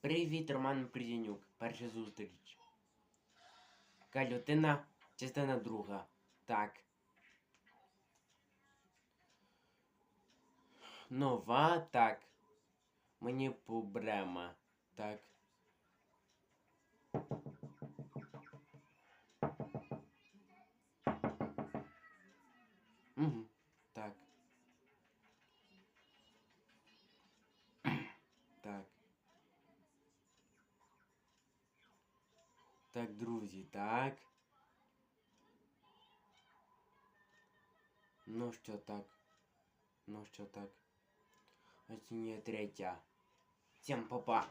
Привіт, Роман Придянюк. Перша зустріч. Калютина, частина друга. Так. Нова, так. Мені проблема. Так. Угу. Так. Так. Так, друзі, так. Ну що так? Ну що так? Оцінює третя. Всім па-па.